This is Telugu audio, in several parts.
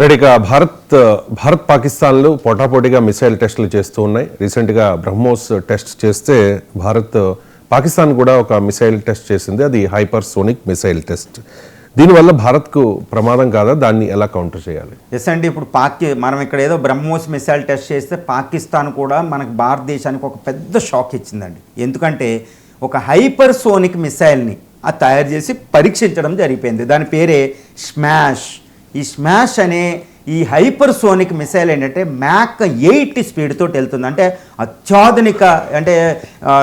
రైట్ ఇక భారత్ భారత్ పాకిస్తాన్లు పోటాపోటీగా మిసైల్ టెస్టులు చేస్తూ ఉన్నాయి. రీసెంట్గా బ్రహ్మోస్ టెస్ట్ చేస్తే భారత్ పాకిస్తాన్ కూడా ఒక మిసైల్ టెస్ట్ చేసింది. అది హైపర్ సోనిక్ మిసైల్ టెస్ట్. దీనివల్ల భారత్కు ప్రమాదం కాదా? దాన్ని ఎలా కౌంటర్ చేయాలి? ఎస్ అండి ఇప్పుడు పాకి మనం ఇక్కడ ఏదో బ్రహ్మోస్ మిసైల్ టెస్ట్ చేస్తే పాకిస్తాన్ కూడా మనకు భారతదేశానికి ఒక పెద్ద షాక్ ఇచ్చిందండి. ఎందుకంటే ఒక హైపర్ సోనిక్ మిసైల్ని అది తయారు చేసి పరీక్షించడం జరిగిపోయింది. దాని పేరే స్మాష్. ఈ స్మాష్ అనే ఈ హైపర్ సోనిక్ మిసైల్ ఏంటంటే మ్యాక్ ఎయిట్ స్పీడ్తో వెళ్తుంది. అంటే అత్యాధునిక అంటే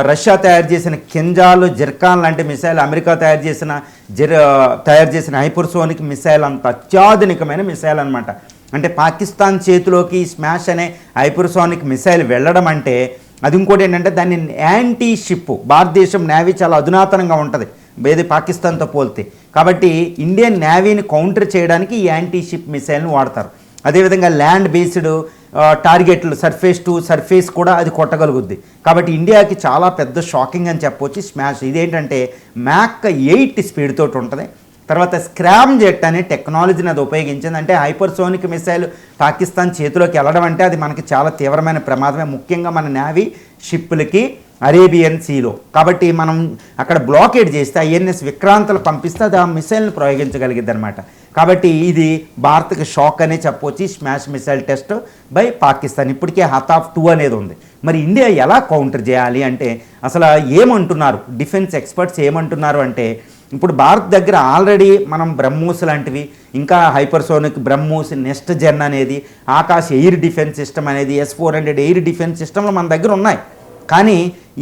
రష్యా తయారు చేసిన కింజాలు జిర్కాన్ లాంటి మిసైల్ అమెరికా తయారు చేసిన జిర్ తయారు చేసిన హైపర్ సోనిక్ మిసైల్ అంత అత్యాధునికమైన మిసైల్ అనమాట అంటే పాకిస్తాన్ చేతిలోకి స్మాష్ అనే హైపర్సోనిక్ మిసైల్ వెళ్ళడం అంటే అది ఇంకోటి ఏంటంటే దాన్ని యాంటీ షిప్ భారతదేశం నేవీ చాలా అధునాతనంగా ఉంటుంది. ఏది పాకిస్తాన్తో పోల్తే. కాబట్టి ఇండియన్ నేవీని కౌంటర్ చేయడానికి ఈ యాంటీ షిప్ మిసైల్ని వాడతారు. అదేవిధంగా ల్యాండ్ బేస్డ్ టార్గెట్లు సర్ఫేస్ టు సర్ఫేస్ కూడా అది కొట్టగలుగుద్ది. కాబట్టి ఇండియాకి చాలా పెద్ద షాకింగ్ అని చెప్పొచ్చు స్మాష్. ఇదేంటంటే మ్యాక్ ఎయిట్ స్పీడ్ తోటి ఉంటుంది. తర్వాత స్క్రామ్ జెట్ అనే టెక్నాలజీని అది ఉపయోగించింది. అంటే హైపర్సోనిక్ మిసైల్ పాకిస్తాన్ చేతిలోకి వెళ్ళడం అంటే అది మనకి చాలా తీవ్రమైన ప్రమాదమే. ముఖ్యంగా మన నేవీ షిప్పులకి అరేబియన్ సీలో. కాబట్టి మనం అక్కడ బ్లాకేడ్ చేస్తే ఐఎన్ఎస్ విక్రాంతలు పంపిస్తే అది ఆ మిసైల్ని ప్రయోగించగలిగింది అనమాట కాబట్టి ఇది భారత్కి షాక్ అనే చెప్పొచ్చు. SMASH missile test by Pakistan. ఇప్పటికే హత్ ఆఫ్ టూ అనేది ఉంది. మరి ఇండియా ఎలా కౌంటర్ చేయాలి అంటే అసలు ఏమంటున్నారు? డిఫెన్స్ ఎక్స్పర్ట్స్ ఏమంటున్నారు అంటే ఇప్పుడు భారత్ దగ్గర ఆల్రెడీ మనం బ్రహ్మోస్ లాంటివి ఇంకా హైపర్సోనిక్ బ్రహ్మోస్ నెక్స్ట్ జెన్ అనేది ఆకాశ్ ఎయిర్ డిఫెన్స్ సిస్టమ్ అనేది S four hundred air defence సిస్టమ్లు మన దగ్గర ఉన్నాయి. కానీ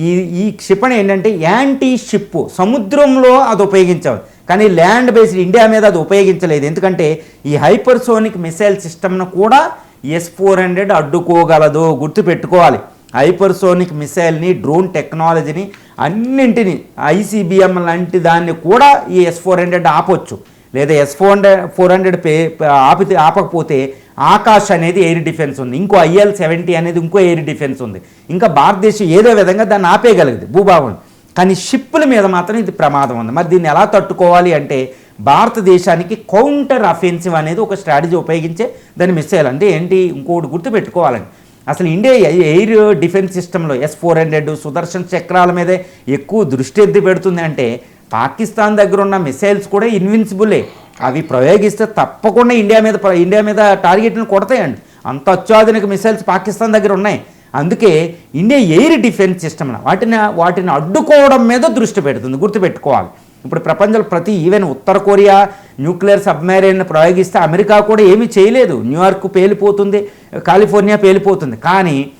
ఈ ఈ క్షిపణి ఏంటంటే యాంటీ షిప్ సముద్రంలో అది ఉపయోగించాలి కానీ ల్యాండ్ బేస్డ్ ఇండియా మీద అది ఉపయోగించలేదు. ఎందుకంటే ఈ హైపర్సోనిక్ మిసైల్ సిస్టమ్ను కూడా ఎస్ ఫోర్ హండ్రెడ్ అడ్డుకోగలదు. గుర్తుపెట్టుకోవాలి. హైపర్సోనిక్ మిసైల్ని డ్రోన్ టెక్నాలజీని అన్నింటినీ ఐసీబీఎం లాంటి దాన్ని కూడా ఈ ఎస్ ఫోర్ హండ్రెడ్ ఆపొచ్చు. లేదా S four hundred four hundred pay ఆపితే ఆపకపోతే ఆకాష్ అనేది ఎయిర్ డిఫెన్స్ ఉంది. ఇంకో ఐఎల్ సెవెంటీ అనేది ఇంకో ఎయిర్ డిఫెన్స్ ఉంది. ఇంకా భారతదేశం ఏదో విధంగా దాన్ని ఆపేయగలిగింది భూభాగం. కానీ షిప్పుల మీద మాత్రం ఇది ప్రమాదం ఉంది. మరి దీన్ని ఎలా తట్టుకోవాలి అంటే భారతదేశానికి కౌంటర్ అఫెన్సివ్ అనేది ఒక స్ట్రాటజీ ఉపయోగించే దాన్ని మిస్ చేయాలంటే ఏంటి? ఇంకోటి గుర్తుపెట్టుకోవాలండి. అసలు ఇండియా ఎయిర్ డిఫెన్స్ సిస్టంలో ఎస్ ఫోర్ హండ్రెడ్ సుదర్శన్ చక్రాల మీదే ఎక్కువ దృష్టి ఎత్తి పెడుతుంది అంటే పాకిస్తాన్ దగ్గర ఉన్న మిసైల్స్ కూడా ఇన్విన్సిబులే. అవి ప్రయోగిస్తే తప్పకుండా ఇండియా మీద ప్ర- ఇండియా మీద టార్గెట్లను కొడతాయండి. అంత అత్యాధునిక మిసైల్స్ పాకిస్తాన్ దగ్గర ఉన్నాయి. అందుకే ఇండియా ఎయిర్ డిఫెన్స్ సిస్టమ్న వాటిని వాటిని అడ్డుకోవడం మీద దృష్టి పెడుతుంది గుర్తుపెట్టుకోవాలి. ఇప్పుడు ప్రపంచంలో ప్రతి ఈవెన్ ఉత్తర కొరియా న్యూక్లియర్ సబ్మెరైన్ ప్రయోగిస్తే అమెరికా కూడా ఏమీ చేయలేదు. న్యూయార్క్ పేలిపోతుంది కాలిఫోర్నియా పేలిపోతుంది. కానీ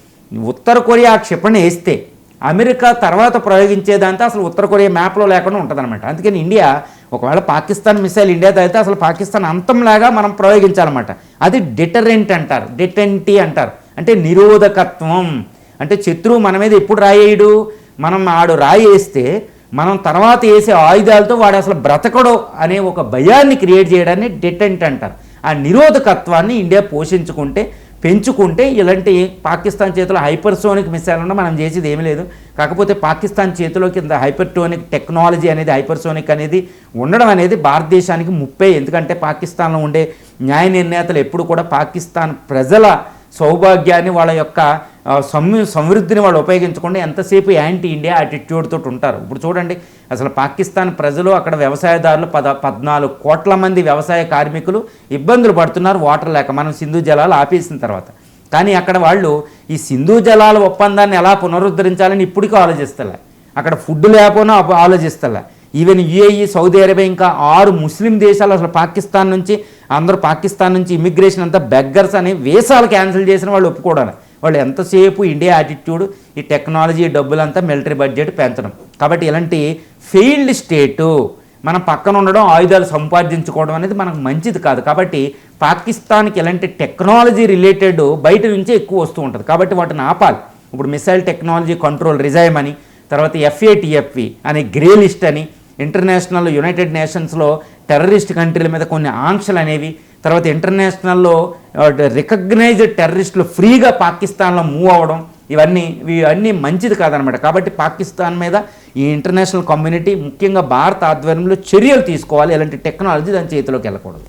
ఉత్తర కొరియా క్షిపణి వేస్తే అమెరికా తర్వాత ప్రయోగించేదంతా అసలు ఉత్తర కొరియా మ్యాప్లో లేకుండా ఉంటుందన్నమాట. అందుకని ఇండియా ఒకవేళ పాకిస్తాన్ మిసైల్ ఇండియా అయితే అసలు పాకిస్తాన్ అంతంలాగా మనం ప్రయోగించాలన్నమాట. అది డిటరెంట్ అంటారు. డిటెంటీ అంటారు. అంటే నిరోధకత్వం. అంటే శత్రువు మన మీద ఎప్పుడు రాయేయడు? మనం ఆడు రాయి వేస్తే మనం తర్వాత వేసే ఆయుధాలతో వాడు అసలు బ్రతకడు అనే ఒక భయాన్ని క్రియేట్ చేయడాన్ని డిటెంట్ అంటారు. ఆ నిరోధకత్వాన్ని ఇండియా పోషించుకుంటే పెంచుకుంటే ఇలాంటి పాకిస్తాన్ చేతిలో హైపర్సోనిక్ మిసైల్ ఉన్న మనం చేసేది ఏమీ లేదు. కాకపోతే పాకిస్తాన్ చేతిలో కింద హైపర్టోనిక్ టెక్నాలజీ అనేది హైపర్సోనిక్ అనేది ఉండడం అనేది భారతదేశానికి ముప్పే. ఎందుకంటే పాకిస్తాన్లో ఉండే న్యాయ నిర్ణేతలు ఎప్పుడు కూడా పాకిస్తాన్ ప్రజల సౌభాగ్యాన్ని వాళ్ళ యొక్క ఆ, సమృద్ధిని వాళ్ళు ఉపయోగించకుండా ఎంతసేపు యాంటీ ఇండియా యాటిట్యూడ్ తోటి ఉంటారు. ఇప్పుడు చూడండి అసలు పాకిస్తాన్ ప్రజలు అక్కడ వ్యవసాయదారులు పద పద్నాలుగు కోట్ల మంది వ్యవసాయ కార్మికులు ఇబ్బందులు పడుతున్నారు వాటర్ లేక. మనం సింధు జలాలు ఆపేసిన తర్వాత. కానీ అక్కడ వాళ్ళు ఈ సింధు జలాల ఒప్పందాన్ని ఎలా పునరుద్ధరించాలని ఇప్పటికీ ఆలోచిస్తలే. అక్కడ ఫుడ్ లేకపోయినా ఆలోచిస్తలే. ఈవెన్ యుఏఈ సౌదీ అరేబియా ఇంకా ఆరు ముస్లిం దేశాలు అసలు పాకిస్తాన్ నుంచి అందరూ పాకిస్తాన్ నుంచి ఇమిగ్రేషన్ అంతా బెగ్గర్స్ అని వీసాలు క్యాన్సిల్ చేసిన వాళ్ళు ఒప్పుకోవడం వాళ్ళు ఎంతసేపు ఇండియా యాటిట్యూడ్ ఈ టెక్నాలజీ డబ్బులంతా మిలిటరీ బడ్జెట్ పెంచడం. కాబట్టి ఇలాంటి ఫెయిల్డ్ స్టేటు మనం పక్కన ఉండడం ఆయుధాలు సంపాదించుకోవడం అనేది మనకు మంచిది కాదు. కాబట్టి పాకిస్తాన్కి ఇలాంటి టెక్నాలజీ రిలేటెడ్ బయట నుంచే ఎక్కువ వస్తూ ఉంటుంది. కాబట్టి వాటిని ఆపాలి. ఇప్పుడు మిసైల్ టెక్నాలజీ కంట్రోల్ రిజైమ్ అని తర్వాత ఎఫ్ఏటిఎఫ్వి అనే గ్రే లిస్ట్ అని ఇంటర్నేషనల్ యునైటెడ్ నేషన్స్లో టెర్రరిస్ట్ కంట్రీల మీద కొన్ని ఆంక్షలు అనేవి తర్వాత ఇంటర్నేషనల్లో రికగ్నైజ్డ్ టెర్రరిస్టులు ఫ్రీగా పాకిస్తాన్లో మూవ్ అవ్వడం ఇవన్నీ ఇవన్నీ మంచిది కాదనమాట. కాబట్టి పాకిస్తాన్ మీద ఈ ఇంటర్నేషనల్ కమ్యూనిటీ ముఖ్యంగా భారత ఆధ్వర్యంలో చర్యలు తీసుకోవాలి. ఇలాంటి టెక్నాలజీ దాని చేతిలోకి వెళ్ళకూడదు.